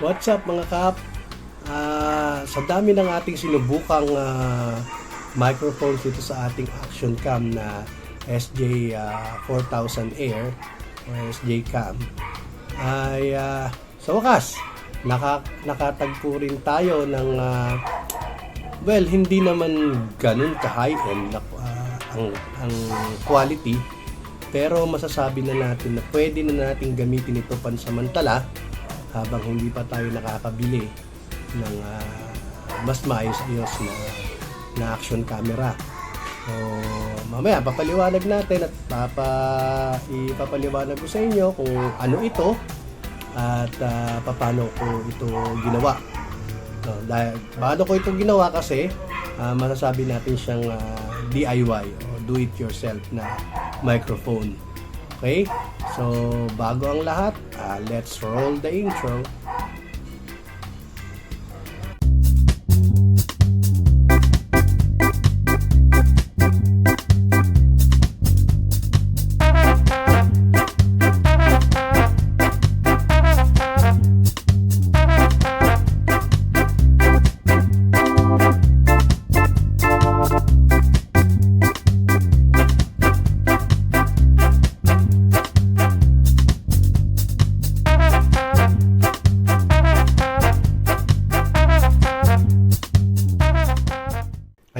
What's up mga kap? Ah, sa dami ng ating sinubukang ah, microphones dito sa ating action cam na SJ ah, 4000 Air o SJ cam ay ah, sa wakas naka, nakatagpo rin tayo ng ah, well hindi naman ganun ka high end na ah, ang, ang quality pero masasabi na natin na pwede na natin gamitin ito pansamantala habang hindi pa tayo nakakabili ng ah, mas maayos-ayos na, na action camera. So, mamaya papaliwanag natin at papa ipapaliwanag ko sa inyo kung ano ito at ah, paano ko ito ginawa. So, dahil paano ko ito ginawa kasi ah, masasabi natin siyang ah, DIY o do it yourself na microphone. Okay? So, bago ang lahat, ah, let's roll the intro.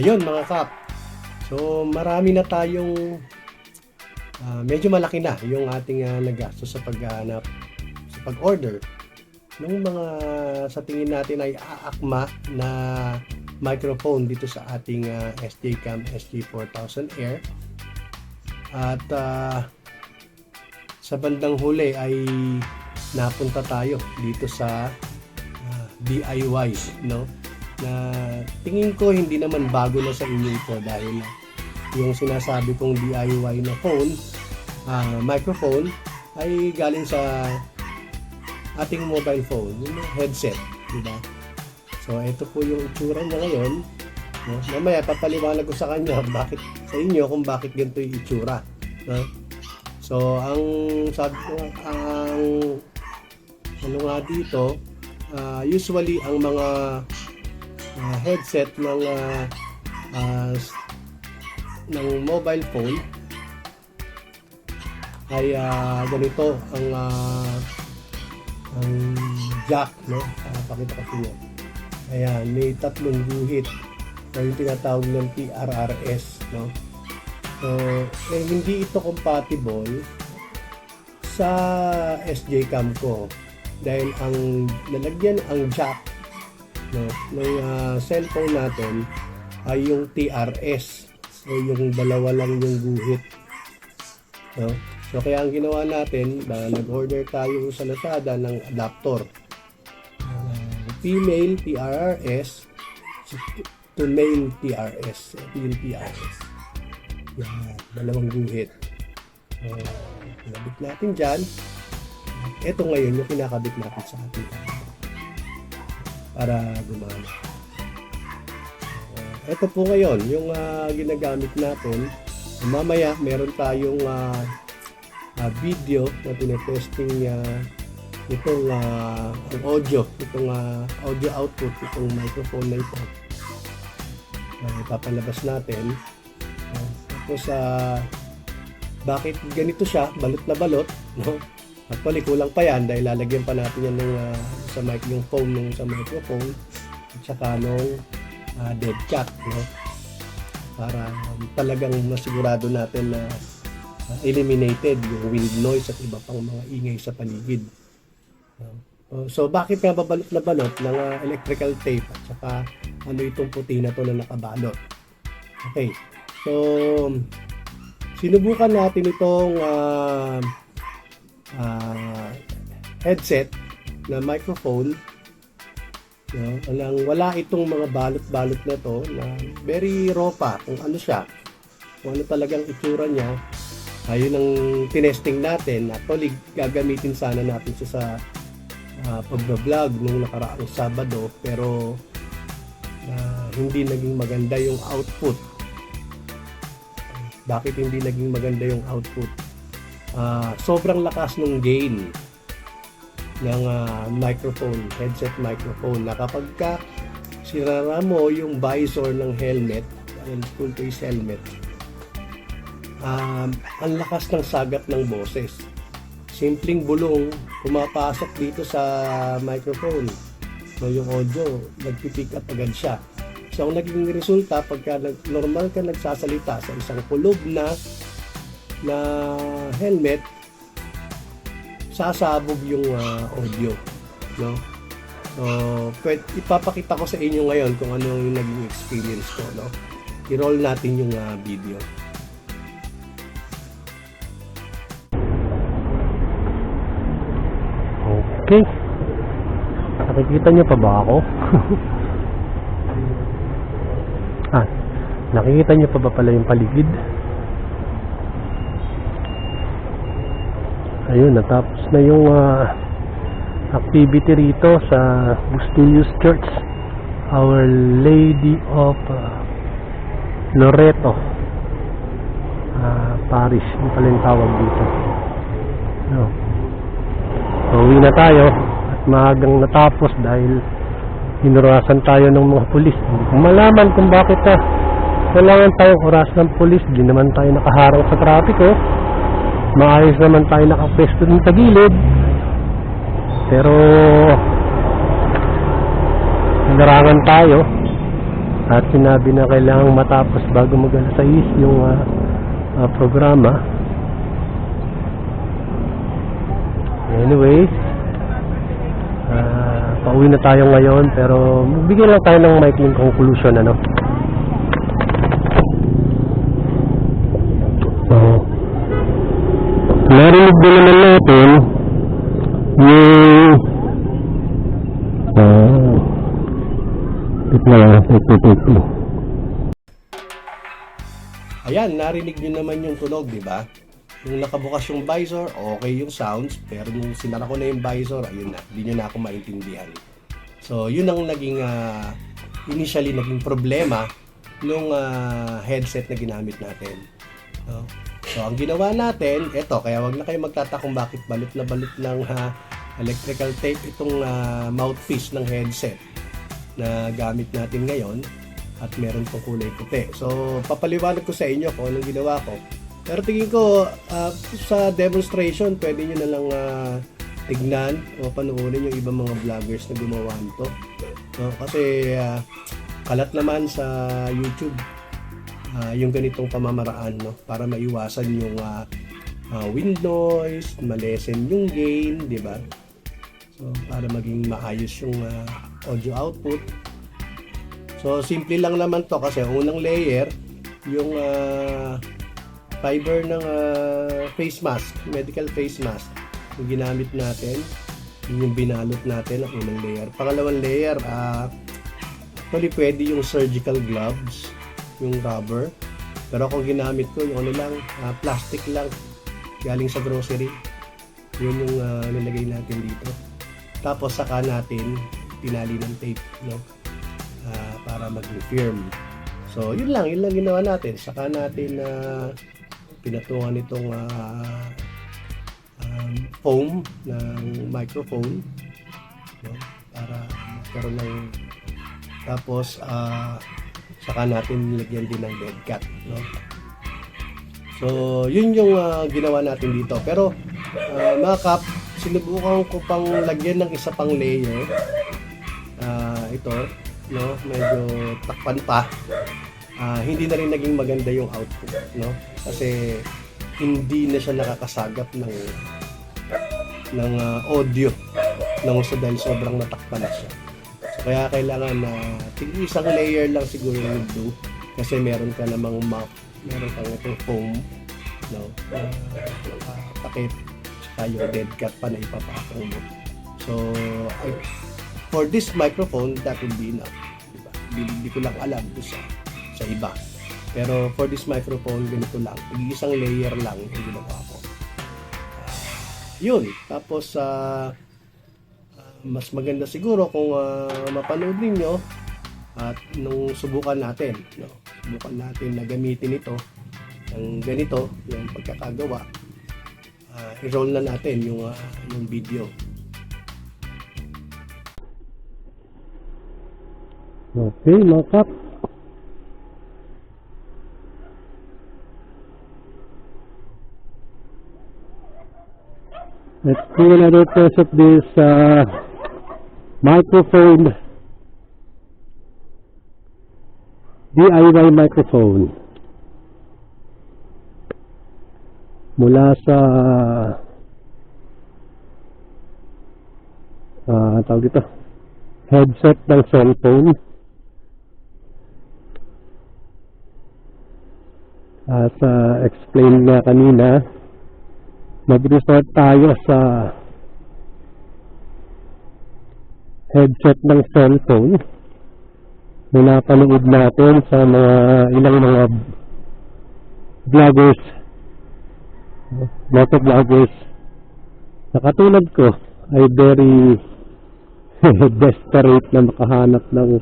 Ayun mga kap. So marami na tayong ah, medyo malaki na yung ating uh, nagastos sa paghanap sa pag-order ng mga sa tingin natin ay aakma na microphone dito sa ating ah, SJ-Cam SG4000 Air. At ah, sa bandang huli ay napunta tayo dito sa ah, DIY, no? Na tingin ko hindi naman bago na sa inyo ito dahil yung sinasabi kong DIY na phone, ah, microphone ay galing sa ating mobile phone, yung headset, di ba? So ito po yung itsura niya ngayon. No? Mamaya papaliwanag ko sa kanya bakit sa inyo kung bakit ganito yung itsura. No? So ang sabi ko ang ano nga dito, ah, usually ang mga uh, headset ng uh, uh, ng mobile phone ay uh, ganito ang uh, ang jack no? Uh, pakita ko sa ayan may tatlong guhit na yung tinatawag ng TRRS no? So eh, hindi ito compatible sa SJ cam ko dahil ang lalagyan ang jack no, ng ah, cellphone natin ay yung TRS. So yung dalawa lang yung guhit. No? So kaya ang ginawa natin, na nag-order tayo sa Lazada ng adapter. Ah, female TRRS to male TRS. Yung TRS. Yan, dalawang guhit. So, kinabit natin dyan. Ito ngayon yung kinakabit natin sa ating para gumana. Uh, ito po ngayon, yung ah, ginagamit natin. Mamaya, meron tayong ah, ah, video na tinetesting niya itong ang audio, itong ah, audio output, itong microphone na ito. Uh, ipapalabas natin. Ah, tapos, ah, bakit ganito siya, balot na balot, no? Actually, kulang pa yan dahil lalagyan pa natin yan ng, ah, sa mic, yung foam nung sa microphone at saka nung ah, dead cat, no? Para um, talagang masigurado natin na ah, eliminated yung wind noise at iba pang mga ingay sa paligid. Oh, So, bakit nga babalot na balot ng ah, electrical tape at saka ano itong puti na to na nakabalot? Okay. So, sinubukan natin itong ah, ah, headset na microphone no? walang wala itong mga balot-balot na to na very raw pa kung ano siya kung ano talagang itsura niya. Ayun ang tinesting natin. Actually gagamitin sana natin siya sa uh, pagbablog nung nakaraang Sabado pero ah, hindi naging maganda yung output. Bakit hindi naging maganda yung output Ah, sobrang lakas ng gain ng ah, microphone, headset microphone na kapag ka sinara mo yung visor ng helmet, yung full face helmet, um, ang lakas ng sagat ng boses. Simpleng bulong, pumapasok dito sa microphone. So yung audio, nagpipick up agad siya. So ang naging resulta, pagka normal ka nagsasalita sa isang kulob na na helmet, sasabog yung ah, audio. No? So, pwede, ipapakita ko sa inyo ngayon kung ano yung naging experience ko. No? I-roll natin yung ah, video. Okay. Nakikita niyo pa ba ako? ah, nakikita niyo pa ba pala yung paligid? Ayun, natapos na yung ah, activity rito sa Bustillos Church. Our Lady of ah, Loreto ah, Parish. Yung pala yung tawag dito. No. So, uwi na tayo at maagang natapos dahil hinurasan tayo ng mga pulis. Malaman kung bakit ah, kailangan tayong oras ng pulis. Di naman tayo nakaharang sa trapiko. Maayos naman tayo nakapwesto dun sa gilid. Pero hinarangan tayo at sinabi na kailangan matapos bago mag alas 6 yung ah, ah, programa. Anyway, ah, pauwi na tayo ngayon pero bigyan lang tayo ng maikling conclusion ano. So, narinig din naman natin yung ah, wait na lang, wait, wait, wait. Ayan, narinig nyo naman yung tunog, di ba? Yung nakabukas yung visor, okay yung sounds, pero nung sinara ko na yung visor, ayun na, hindi nyo na ako maintindihan. So, yun ang naging, ah, initially naging problema nung ah, headset na ginamit natin. No? So, ang ginawa natin, eto, kaya wag na kayo magtata kung bakit balot na balot ng ah, electrical tape itong ah, mouthpiece ng headset na gamit natin ngayon at meron pong kulay puti. So, papaliwanag ko sa inyo kung anong ginawa ko. Pero tingin ko, ah, sa demonstration, pwede nyo na lang ah, tignan o panoorin yung ibang mga vloggers na gumawa nito. No? Kasi ah, kalat naman sa YouTube ah, yung ganitong pamamaraan no? para maiwasan yung ah, ah, wind noise, malesen yung gain, di ba? So, para maging maayos yung ah, audio output. So, simple lang naman to kasi ang unang layer, yung ah, fiber ng ah, face mask, medical face mask, yung ginamit natin, yun yung binalot natin ang unang layer. Pangalawang layer, actually pwede yung surgical gloves, yung rubber. Pero kung ginamit ko, yung ano lang, ah, plastic lang, galing sa grocery. Yun yung ah, nilagay natin dito. Tapos saka natin pinali ng tape, no? Ah, para mag-firm. So, yun lang, yun lang ginawa natin. Saka natin na pinatungan itong ah, um, foam ng microphone no? para magkaroon ng tapos ah, saka natin nilagyan din ng dead cat no? so yun yung ah, ginawa natin dito. Pero ah, mga kap sinubukan ko pang lagyan ng isa pang layer. Ah, ito no? Medyo takpan pa. Ah, hindi na rin naging maganda yung output no? Kasi hindi na siya nakakasagap ng ng ah, audio ng uso dahil sobrang natakpan na siya kaya kailangan na tig- isang layer lang siguro yung do kasi meron ka namang mouth meron kang itong foam no? Na uh, takip saka yung dead cat pa na ipapatong mo. So I- for this microphone that would be enough diba? Hindi, ko lang alam doon sa sa iba. Pero for this microphone ganito lang. Isang layer lang yung ginawa ko. Ah, yun. Tapos sa mas maganda siguro kung uh, mapanood ninyo at nung subukan natin no? subukan natin na gamitin ito ng ganito yung pagkakagawa uh, i-roll na natin yung, uh, yung video Okay, mga kap. Let's do another test of this uh, microphone. DIY microphone. Mula sa ah tawag dito headset ng cellphone. As uh, explained nga kanina, mag-resort tayo sa headset ng cellphone. Na napanood natin sa mga ilang mga vloggers, motovloggers na katulad ko ay very desperate na makahanap ng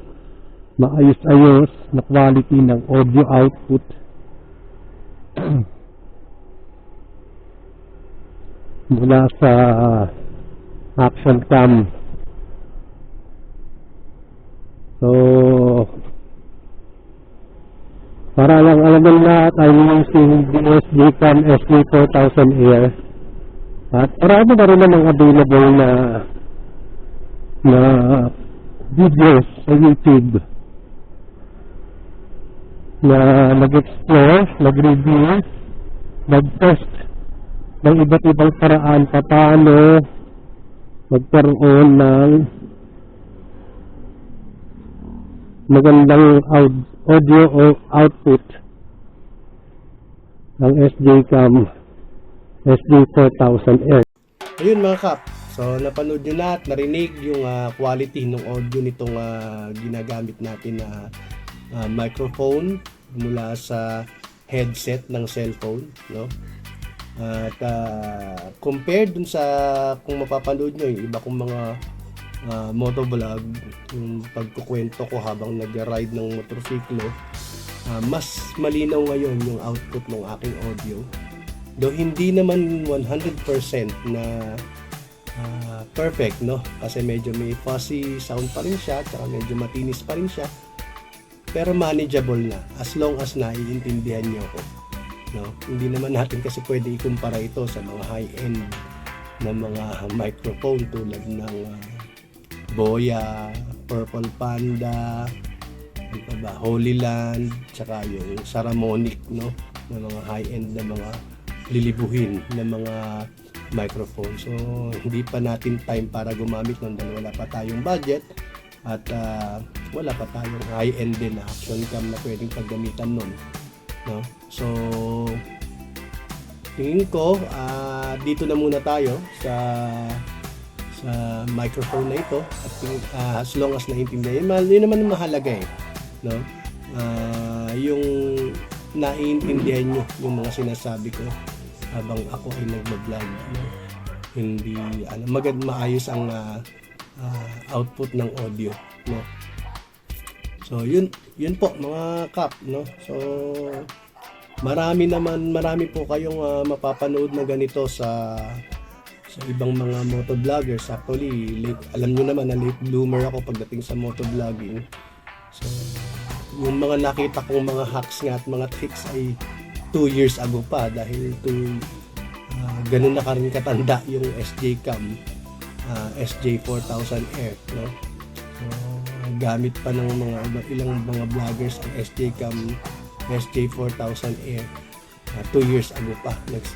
maayos-ayos na quality ng audio output. Mula sa action cam. So, para lang alam mo lahat, I'm using DSG Cam SG4000 Air. At marami na rin namang available na na videos sa YouTube na nag-explore, nag-review, nag-test ng iba't ibang paraan pa paano magkaroon ng magandang audio output ng SJCam SJ4000R. Ayun mga kap, so napanood nyo na at narinig yung ah, quality ng audio nitong ah, ginagamit natin na ah, microphone mula sa headset ng cellphone, no? At ah, compared dun sa kung mapapanood nyo yung iba kong mga ah, motovlog, yung pagkukwento ko habang nag-ride ng motorsiklo, ah, mas malinaw ngayon yung output ng aking audio. Though hindi naman 100% na ah, perfect, no? Kasi medyo may fuzzy sound pa rin siya, tsaka medyo matinis pa rin siya. Pero manageable na as long as naiintindihan niyo ako. No? Hindi naman natin kasi pwede ikumpara ito sa mga high-end na mga microphone tulad ng ah, Boya, Purple Panda, ano ba, Holy Land, tsaka yung Saramonic, no? Na mga high-end na mga lilibuhin na mga microphone. So, hindi pa natin time para gumamit nun dahil wala pa tayong budget at ah, wala pa tayong high-end din na action cam na pwedeng paggamitan nun. No? So, tingin ko, ah, dito na muna tayo sa sa microphone na ito. At ah, as long as naiintindihan yun, yun naman ang mahalaga eh no? Ah, yung naiintindihan nyo yung mga sinasabi ko habang ako ay nagbablog no? hindi ano magand maayos ang ah, ah, output ng audio no? So yun yun po mga kap no? So marami naman marami po kayong ah, mapapanood na ganito sa sa ibang mga motovloggers actually late, alam nyo naman na late bloomer ako pagdating sa motovlogging. So yung mga nakita kong mga hacks nga at mga tricks ay 2 years ago pa dahil to ah, ganun na ka rin katanda yung SJ Cam ah, SJ 4000 Air no? So, gamit pa ng mga ilang mga vloggers ang SJ Cam SJ 4000 Air 2 years ago pa. Next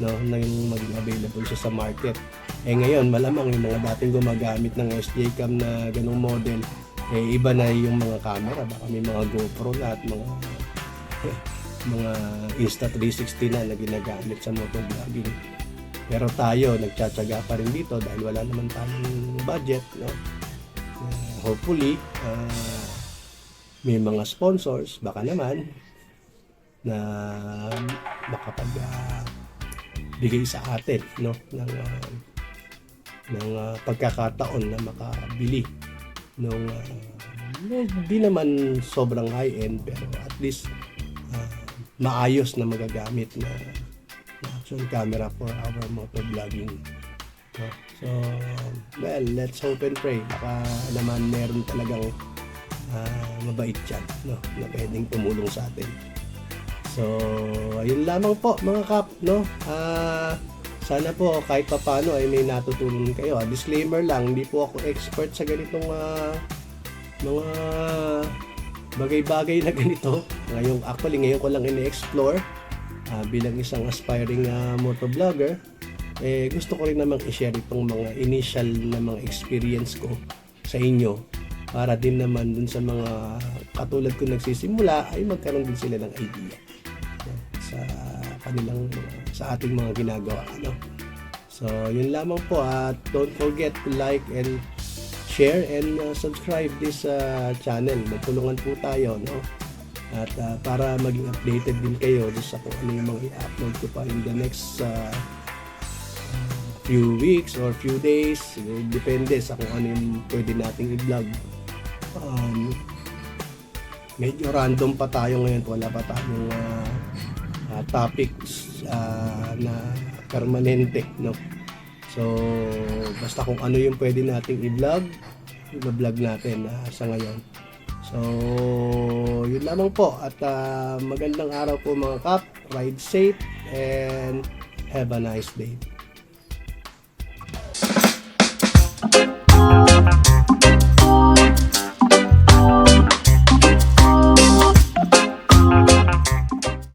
no na yung maging available siya sa market. Eh ngayon malamang yung mga dating gumagamit ng SJ Cam na ganong model eh iba na yung mga camera. Baka may mga GoPro na at mga mga Insta360 na na ginagamit sa motovlogging. Pero tayo nagtsatsaga pa rin dito dahil wala naman tayong budget no? Uh, hopefully ah, may mga sponsors baka naman na makapag ah, bigay sa atin no ng ah, ng ah, pagkakataon na makabili nung ah, hindi naman sobrang high end pero at least ah, maayos na magagamit na, na action camera for our motovlogging no? so well let's hope and pray baka naman meron talagang ah, mabait dyan, no? Na pwedeng tumulong sa atin. So, ayun lamang po mga kap, no? Ah, sana po kahit papano ay may natutunan kayo. Ah, disclaimer lang, hindi po ako expert sa ganitong ah, mga bagay-bagay na ganito. Ngayon, actually, ngayon ko lang ini-explore ah, bilang isang aspiring ah, motovlogger. Eh, gusto ko rin namang i-share itong mga initial na mga experience ko sa inyo para din naman dun sa mga katulad ko nagsisimula ay magkaroon din sila ng idea kanilang mga- sa ating mga ginagawa ano. So, yun lamang po at don't forget to like and share and uh, subscribe this uh, channel. Magtulungan po tayo, no? At uh, para maging updated din kayo sa kung ano yung mga i-upload ko pa in the next uh, few weeks or few days. Depende sa kung ano yung pwede nating i-vlog. Um, medyo random pa tayo ngayon. Wala pa tayong uh, uh, topics uh, na permanente, no? So, basta kung ano yung pwede nating i-vlog, i-vlog natin ah, sa ngayon. So, yun lamang po. At ah, magandang araw po mga kap. Ride safe and have a nice day.